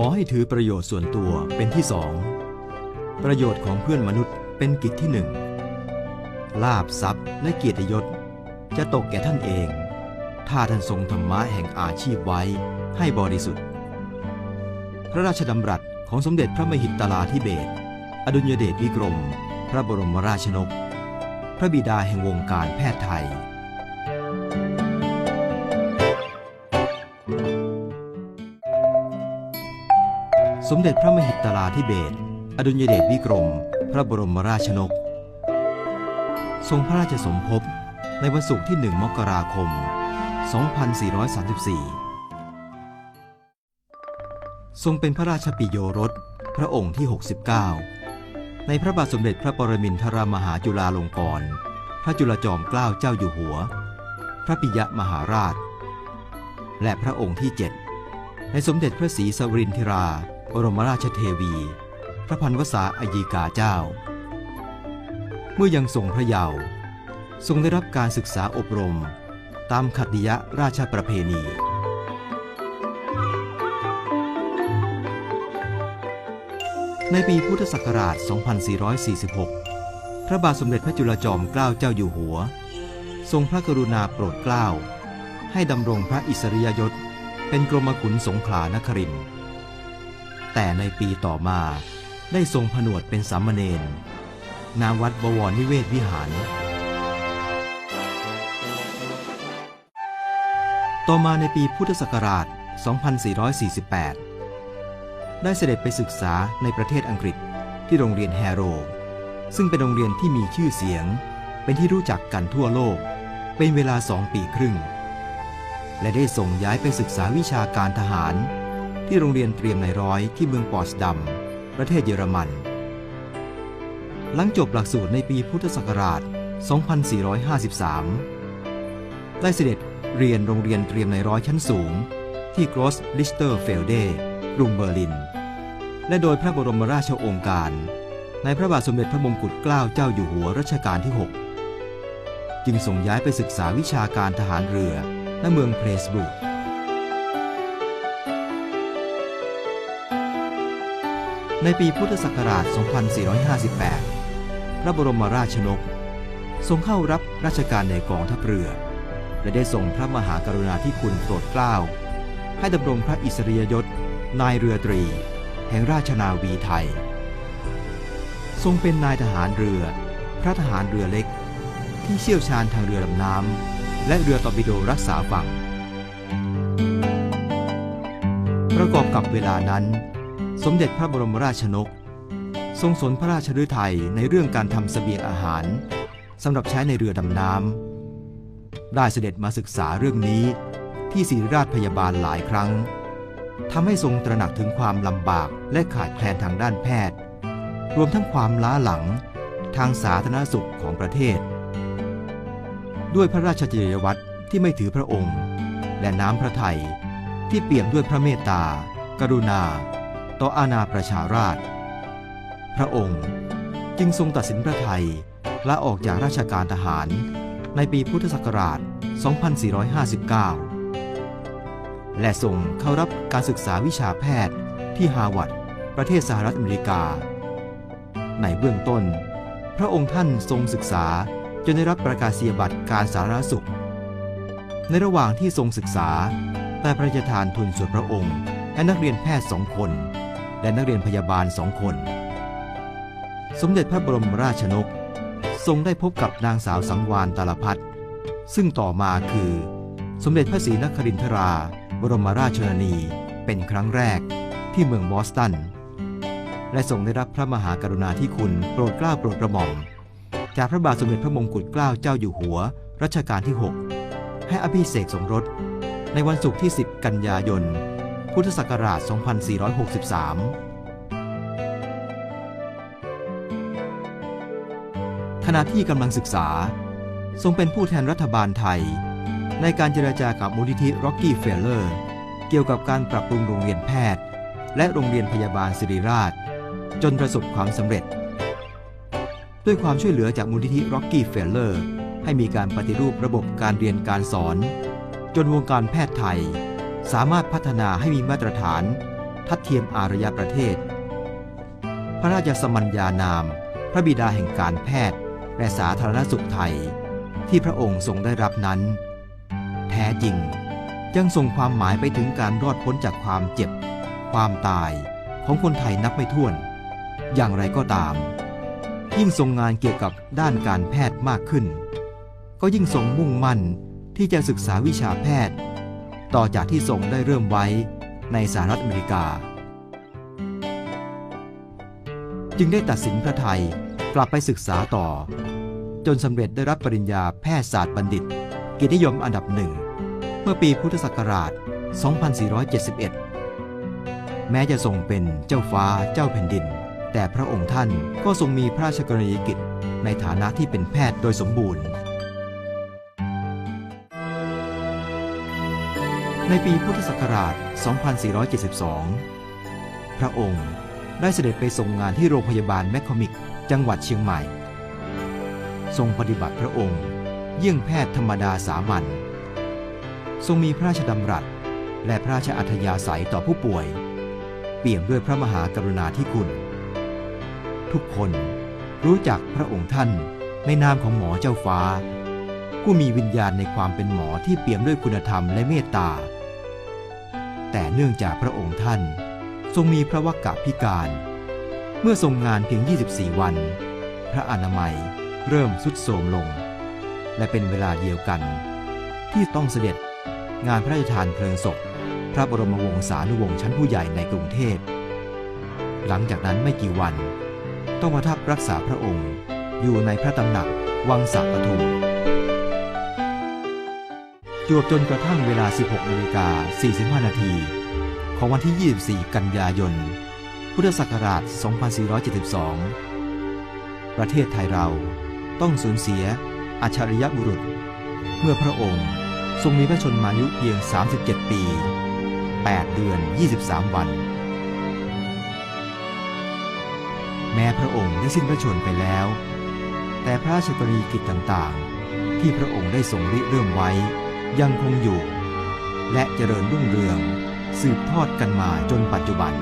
อให้ถือประโยชน์ส่วนตัวเป็นที่สอง ประโยชน์ของเพื่อนมนุษย์เป็นกิจที่หนึ่ง ลาบทรัพย์และเกียรติยศ จะตกแก่ท่านเอง ถ้าท่านทรงธรรมะแห่งอาชีพไว้ให้บริสุทธิ์ พระราชดำรัสของสมเด็จพระมหิตลาธิเบศอดุลยเดชวิกรม พระบรมราชนก พระบิดาแห่งวงการแพทย์ไทย สมเด็จพระมหิตลาธิเบศอดุลยเดชวิกรม พระบรมราชนก ทรงพระราชสมภพในวันศุกร์ที่ 1 มกราคม 2434 ทรงเป็นพระราชปิโยรส พระองค์ที่ 69 ในพระบาทสมเด็จพระปรมินทรมหาจุฬาลงกรณพระจุลจอมเกล้าเจ้าอยู่หัว พระปิยมหาราช และพระองค์ที่ 7 ในสมเด็จพระศรีสวรินทรา บรมราชเทวี พระพันวษาอายีกาเจ้า เมื่อยังทรงพระเยาว์ทรงได้รับการศึกษาอบรมตามขัตติยราชประเพณี ในปีพุทธศักราช 2446 พระบาทสมเด็จพระจุลจอมเกล้าเจ้าอยู่หัว ทรงพระกรุณาโปรดเกล้า ให้ดำรงพระอิสริยยศ เป็นกรมขุนสงขลานครินทร์ แต่ในปีต่อมาได้ทรงผนวดเป็นสามเณรนาวัดบวรนิเวศวิหาร ต่อมาในปีพุทธศักราช 2448 ได้เสด็จไปศึกษาในประเทศอังกฤษที่โรงเรียนแฮโร ซึ่งเป็นโรงเรียนที่มีชื่อเสียง เป็นที่รู้จักกันทั่วโลก เป็นเวลาสองปีครึ่ง และได้ส่งย้ายไปศึกษาวิชาการทหาร ที่โรงเรียนเตรียมในร้อยที่เมืองปอร์สดัม ประเทศเยอรมัน หลังจบหลักสูตรในปีพุทธศักราช 2453 ได้เสด็จเรียนโรงเรียนเตรียมในร้อยชั้นสูง ที่กรอสลิสเตอร์เฟลเดกรุงเบอร์ลิน และโดยพระบรมราชโองการ ในพระบาทสมเด็จพระมงกุฎเกล้าเจ้าอยู่หัวรัชกาลที่ 6 จึงส่งย้ายไปศึกษาวิชาการทหารเรือณเมืองเพลสบุก ในปีพุทธศักราช 2458 พระบรมราชนก ทรงเข้ารับราชการในกองทัพเรือ และได้ทรงพระมหากรุณาธิคุณโปรดเกล้า ให้ดำรงพระอิสริยยศ นายเรือตรี แห่งราชนาวีไทย ทรงเป็นนายทหารเรือ พระทหารเรือเล็ก ที่เชี่ยวชาญทางเรือลำน้ำและเรือตอร์ปิโดรักษาฝั่ง ประกอบกับเวลานั้น สมเด็จพระบรมราชนก ทรงสนพระราชฤทัยในเรื่องการทำเสบียงอาหารสำหรับใช้ในเรือดำน้ำได้เสด็จมาศึกษาเรื่องนี้ที่ศิริราชพยาบาลหลายครั้งทำให้ทรงตระหนักถึงความลำบากและขาดแคลนทางด้านแพทย์ รวมทั้งความล้าหลังทางสาธารณสุขของประเทศ ด้วยพระราชจริยวัตรที่ไม่ถือพระองค์ และน้ำพระทัยที่เปี่ยมด้วยพระเมตตา กรุณา ต่ออาณาประชาราช พระองค์จึงทรงตัดสินพระทัยลาออกจากราชการทหารในปีพุทธศักราช 2459 และส่งเข้ารับการศึกษาวิชาแพทย์ที่ฮาวาดประเทศสหรัฐอเมริกา ในเบื้องต้น พระองค์ท่านทรงศึกษาจนได้รับประกาศนียบัตรการสาธารณสุข ในระหว่างที่ทรงศึกษาได้พระราชทานทุนส่วนพระองค์ ให้นักเรียนแพทย์สองคน และนักเรียนพยาบาลสองคน สมเด็จพระบรมราชนก ทรงได้พบกับนางสาวสังวานตาลพัฒซึ่งต่อมาคือ สมเด็จพระศรีนครินทรา บรมราชชนนีเป็นครั้งแรกที่เมืองบอสตัน และทรงได้รับพระมหากรุณาธิคุณโปรดเกล้าโปรดกระหม่อม จากพระบาทสมเด็จพระมงกุฎเกล้าเจ้าอยู่หัวรัชกาลที่ 6 ให้อภิเษกสมรส ในวันศุกร์ที่ 10 กันยายน พุทธศักราช 2463 ขณะที่กำลังศึกษา ทรงเป็นผู้แทนรัฐบาลไทย ในการเจรจากับมูลนิธิ Rocky f e l l e r เกี่ยวกับการปรับปรุงโรงเรียนแพทย์ และโรงเรียนพยาบาลศิริราช จนประสบความสำเร็จ ด้วยความช่วยเหลือจากมูลนิธิ Rocky f e l l e r ให้มีการปฏิรูประบบการเรียนการสอน จนวงการแพทย์ไทย สามารถพัฒนาให้มีมาตรฐาน ทัดเทียมอารยประเทศ พระราชสมัญญานาม พระบิดาแห่งการแพทย์ และสาธารณสุขไทย ที่พระองค์ทรงได้รับนั้น แท้จริงยังส่งความหมายไปถึงการรอดพ้นจากความเจ็บ ความตายของคนไทยนับไม่ถ้วน อย่างไรก็ตาม ยิ่งทรงงานเกี่ยวกับด้านการแพทย์มากขึ้น ก็ยิ่งทรงมุ่งมั่นที่จะศึกษาวิชาแพทย์ ต่อจากที่ทรงได้เริ่มไว้ในสหรัฐอเมริกา จึงได้ตัดสินพระไทยกลับไปศึกษาต่อ จนสำเร็จได้รับปริญญาแพทยศาสตร์บัณฑิตกียรตินิยมอันดับหนึ่ง เมื่อปีพุทธศักราช 2471 แม้จะทรงเป็นเจ้าฟ้าเจ้าแผ่นดิน แต่พระองค์ท่านก็ทรงมีพระราชกรณียกิจในฐานะที่เป็นแพทย์โดยสมบูรณ์ ในปีพุทธศักราช 2472 พระองค์ได้เสด็จไปทรงงานที่โรงพยาบาลแมคคอมิก จังหวัดเชียงใหม่ ทรงปฏิบัติพระองค์ เยี่ยงแพทย์ธรรมดาสามัญ ทรงมีพระราชดำรัส และพระราชอัธยาศัยต่อผู้ป่วย เปี่ยมด้วยพระมหากรุณาธิคุณ ทุกคนรู้จักพระองค์ท่านในนามของหมอเจ้าฟ้า ผู้มีวิญญาณในความเป็นหมอที่เปี่ยมด้วยคุณธรรมและเมตตา แต่เนื่องจากพระองค์ท่าน ทรงมีพระวักกะพิการ เมื่อทรงงานเพียง 24 วัน พระอนามัยเริ่มสุดโทรมลง และเป็นเวลาเดียวกัน ที่ต้องเสด็จงานพระราชทานเพลิงศพ พระบรมวงศานุวงศ์ชั้นผู้ใหญ่ในกรุงเทพ หลังจากนั้นไม่กี่วัน ต้องประทับรักษาพระองค์อยู่ในพระตำหนักวังสักปทุม จวบจนกระทั่งเวลา 16นาฬิกา45 นาทีของวันที่ 24 กันยายน พุทธศักราช 2472 ประเทศไทยเราต้องสูญเสียอัจฉริยะบุรุษ เมื่อพระองค์ทรงมีพระชนมายุเพียง 37 ปี 8 เดือน 23 วัน แม้พระองค์ได้สิ้นพระชนม์ไปแล้ว แต่พระราชกรณียกิจต่างๆ ที่พระองค์ได้ทรงริเริ่มไว้ ยังคงอยู่ และเจริญรุ่งเรือง สืบทอดกันมาจนปัจจุบัน